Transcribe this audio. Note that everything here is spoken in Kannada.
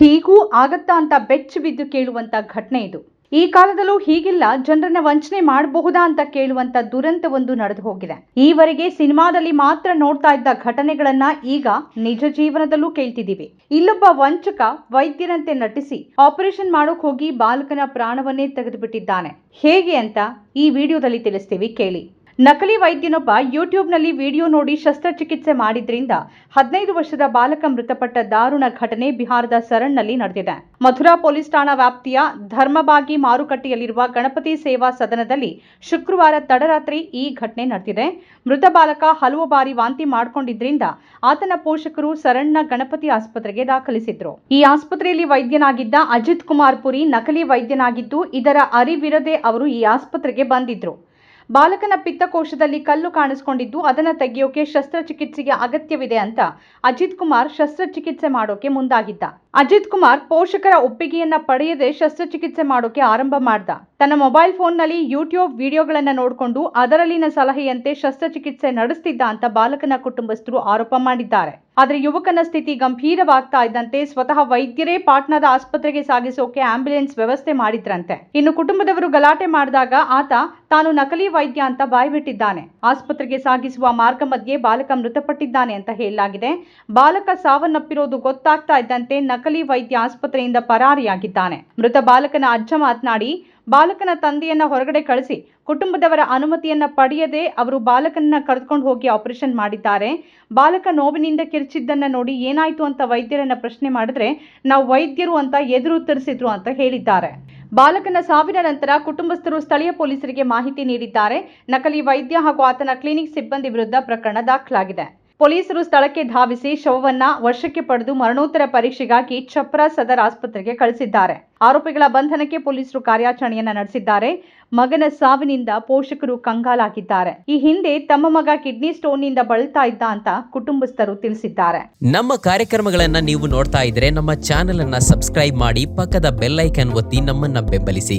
ಹೀಗೂ ಆಗತ್ತಾ ಅಂತ ಬೆಚ್ಚಿ ಬಿದ್ದು ಕೇಳುವಂತ ಘಟನೆ ಇದು. ಈ ಕಾಲದಲ್ಲೂ ಹೀಗಿಲ್ಲ, ಜನರನ್ನ ವಂಚನೆ ಮಾಡಬಹುದಾ ಅಂತ ಕೇಳುವಂತ ದುರಂತವೊಂದು ನಡೆದು ಹೋಗಿದೆ ಈವರೆಗೆ ಸಿನಿಮಾದಲ್ಲಿ ಮಾತ್ರ ನೋಡ್ತಾ ಇದ್ದ ಘಟನೆಗಳನ್ನ ಈಗ ನಿಜ ಜೀವನದಲ್ಲೂ ಕೇಳ್ತಿದ್ದೀವಿ. ಇಲ್ಲೊಬ್ಬ ವಂಚಕ ವೈದ್ಯರಂತೆ ನಟಿಸಿ ಆಪರೇಷನ್ ಮಾಡೋಕ್ ಹೋಗಿ ಬಾಲಕನ ಪ್ರಾಣವನ್ನೇ ತೆಗೆದುಬಿಟ್ಟಿದ್ದಾನೆ. ಹೇಗೆ ಅಂತ ಈ ವಿಡಿಯೋದಲ್ಲಿ ತಿಳಿಸ್ತೀವಿ, ಕೇಳಿ. ನಕಲಿ ವೈದ್ಯನೊಬ್ಬ ಯೂಟ್ಯೂಬ್ನಲ್ಲಿ ವಿಡಿಯೋ ನೋಡಿ ಶಸ್ತ್ರಚಿಕಿತ್ಸೆ ಮಾಡಿದ್ರಿಂದ ಹದಿನೈದು ವರ್ಷದ ಬಾಲಕ ಮೃತಪಟ್ಟ ದಾರುಣ ಘಟನೆ ಬಿಹಾರದ ಸರಣ್ನಲ್ಲಿ ನಡೆದಿದೆ. ಮಥುರಾ ಪೊಲೀಸ್ ಠಾಣಾ ವ್ಯಾಪ್ತಿಯ ಧರ್ಮಬಾಗಿ ಮಾರುಕಟ್ಟೆಯಲ್ಲಿರುವ ಗಣಪತಿ ಸೇವಾ ಸದನದಲ್ಲಿ ಶುಕ್ರವಾರ ತಡರಾತ್ರಿ ಈ ಘಟನೆ ನಡೆದಿದೆ. ಮೃತ ಬಾಲಕ ಹಲವು ಬಾರಿ ವಾಂತಿ ಮಾಡಿಕೊಂಡಿದ್ರಿಂದ ಆತನ ಪೋಷಕರು ಸರಣ್ನ ಗಣಪತಿ ಆಸ್ಪತ್ರೆಗೆ ದಾಖಲಿಸಿದ್ರು. ಈ ಆಸ್ಪತ್ರೆಯಲ್ಲಿ ವೈದ್ಯನಾಗಿದ್ದ ಅಜಿತ್ ಕುಮಾರ್ ಪುರಿ ನಕಲಿ ವೈದ್ಯನಾಗಿದ್ದು, ಇದರ ಅರಿವಿರದೆ ಅವರು ಈ ಆಸ್ಪತ್ರೆಗೆ ಬಂದಿದ್ರು. ಬಾಲಕನ ಪಿತ್ತಕೋಶದಲ್ಲಿ ಕಲ್ಲು ಕಾಣಿಸ್ಕೊಂಡಿದ್ದು ಅದನ್ನು ತೆಗೆಯೋಕೆ ಶಸ್ತ್ರಚಿಕಿತ್ಸೆಗೆ ಅಗತ್ಯವಿದೆ ಅಂತ ಅಜಿತ್ ಕುಮಾರ್ ಶಸ್ತ್ರಚಿಕಿತ್ಸೆ ಮಾಡೋಕೆ ಮುಂದಾಗಿದ್ದ. ಅಜಿತ್ ಕುಮಾರ್ ಪೋಷಕರ ಒಪ್ಪಿಗೆಯನ್ನ ಪಡೆಯದೆ ಶಸ್ತ್ರಚಿಕಿತ್ಸೆ ಮಾಡೋಕೆ ಆರಂಭ ಮಾಡ್ದ. ತನ್ನ ಮೊಬೈಲ್ ಫೋನ್ನಲ್ಲಿ ಯೂಟ್ಯೂಬ್ ವಿಡಿಯೋಗಳನ್ನ ನೋಡಿಕೊಂಡು ಅದರಲ್ಲಿನ ಸಲಹೆಯಂತೆ ಶಸ್ತ್ರಚಿಕಿತ್ಸೆ ನಡೆಸ್ತಿದ್ದ ಅಂತ ಬಾಲಕನ ಕುಟುಂಬಸ್ಥರು ಆರೋಪ ಮಾಡಿದ್ದಾರೆ. ಆದರೆ ಯುವಕನ ಸ್ಥಿತಿ ಗಂಭೀರವಾಗ್ತಾ ಇದ್ದಂತೆ ಸ್ವತಃ ವೈದ್ಯರೇ ಪಾಟ್ನಾದ ಆಸ್ಪತ್ರೆಗೆ ಸಾಗಿಸೋಕೆ ಆಂಬ್ಯುಲೆನ್ಸ್ ವ್ಯವಸ್ಥೆ ಮಾಡಿದ್ರಂತೆ. ಇನ್ನು ಕುಟುಂಬದವರು ಗಲಾಟೆ ಮಾಡಿದಾಗ ಆತ ತಾನು ನಕಲಿ ವೈದ್ಯ ಅಂತ ಬಾಯ್ಬಿಟ್ಟಿದ್ದಾನೆ. ಆಸ್ಪತ್ರೆಗೆ ಸಾಗಿಸುವ ಮಾರ್ಗ ಮಧ್ಯೆ ಬಾಲಕ ಮೃತಪಟ್ಟಿದ್ದಾನೆ ಅಂತ ಹೇಳಲಾಗಿದೆ. ಬಾಲಕ ಸಾವನ್ನಪ್ಪಿರೋದು ಗೊತ್ತಾಗ್ತಾ ಇದ್ದಂತೆ ನಕಲಿ ವೈದ್ಯ ಆಸ್ಪತ್ರೆಯಿಂದ ಪರಾರಿಯಾಗಿದ್ದಾನೆ. ಮೃತ ಬಾಲಕನ ಅಜ್ಜ ಮಾತನಾಡಿ, ಬಾಲಕನ ತಂದೆಯನ್ನ ಹೊರಗಡೆ ಕಳಿಸಿ, ಕುಟುಂಬದವರ ಅನುಮತಿಯನ್ನ ಪಡೆಯದೆ ಅವರು ಬಾಲಕನನ್ನ ಕರೆದುಕೊಂಡು ಹೋಗಿ ಆಪರೇಷನ್ ಮಾಡಿದ್ದಾರೆ. ಬಾಲಕ ನೋವಿನಿಂದ ಕಿರ್ಚಿದ್ದನ್ನ ನೋಡಿ ಏನಾಯ್ತು ಅಂತ ವೈದ್ಯರನ್ನ ಪ್ರಶ್ನೆ ಮಾಡಿದ್ರೆ, ನಾವು ವೈದ್ಯರು ಅಂತ ಎದುರು ತರಿಸಿದ್ರು ಅಂತ ಹೇಳಿದ್ದಾರೆ. ಬಾಲಕನ ಸಾವಿನ ನಂತರ ಕುಟುಂಬಸ್ಥರು ಸ್ಥಳೀಯ ಪೊಲೀಸರಿಗೆ ಮಾಹಿತಿ ನೀಡಿದ್ದಾರೆ. ನಕಲಿ ವೈದ್ಯ ಹಾಗೂ ಆತನ ಕ್ಲಿನಿಕ್ ಸಿಬ್ಬಂದಿ ವಿರುದ್ಧ ಪ್ರಕರಣ ದಾಖಲಾಗಿದೆ. ಪೊಲೀಸರು ಸ್ಥಳಕ್ಕೆ ಧಾವಿಸಿ ಶವವನ್ನ ವಶಕ್ಕೆ ಪಡೆದು ಮರಣೋತ್ತರ ಪರೀಕ್ಷೆಗಾಗಿ ಛಪ್ರಾ ಸದರ್ ಆಸ್ಪತ್ರೆಗೆ ಕಳಿಸಿದ್ದಾರೆ. ಆರೋಪಿಗಳ ಬಂಧನಕ್ಕೆ ಪೊಲೀಸರು ಕಾರ್ಯಾಚರಣೆಯನ್ನ ನಡೆಸಿದ್ದಾರೆ. ಮಗನ ಸಾವಿನಿಂದ ಪೋಷಕರು ಕಂಗಾಲಾಗಿದ್ದಾರೆ. ಈ ಹಿಂದೆ ತಮ್ಮ ಮಗ ಕಿಡ್ನಿ ಸ್ಟೋನ್ನಿಂದ ಬಳಲ್ತಾ ಇದ್ದ ಅಂತ ಕುಟುಂಬಸ್ಥರು ತಿಳಿಸಿದ್ದಾರೆ. ನಮ್ಮ ಕಾರ್ಯಕ್ರಮಗಳನ್ನ ನೀವು ನೋಡ್ತಾ ಇದ್ರೆ ನಮ್ಮ ಚಾನೆಲ್ ಅನ್ನ ಸಬ್ಸ್ಕ್ರೈಬ್ ಮಾಡಿ ಪಕ್ಕದ ಬೆಲ್ಲೈಕನ್ ಒತ್ತಿ ನಮ್ಮನ್ನ ಬೆಂಬಲಿಸಿ.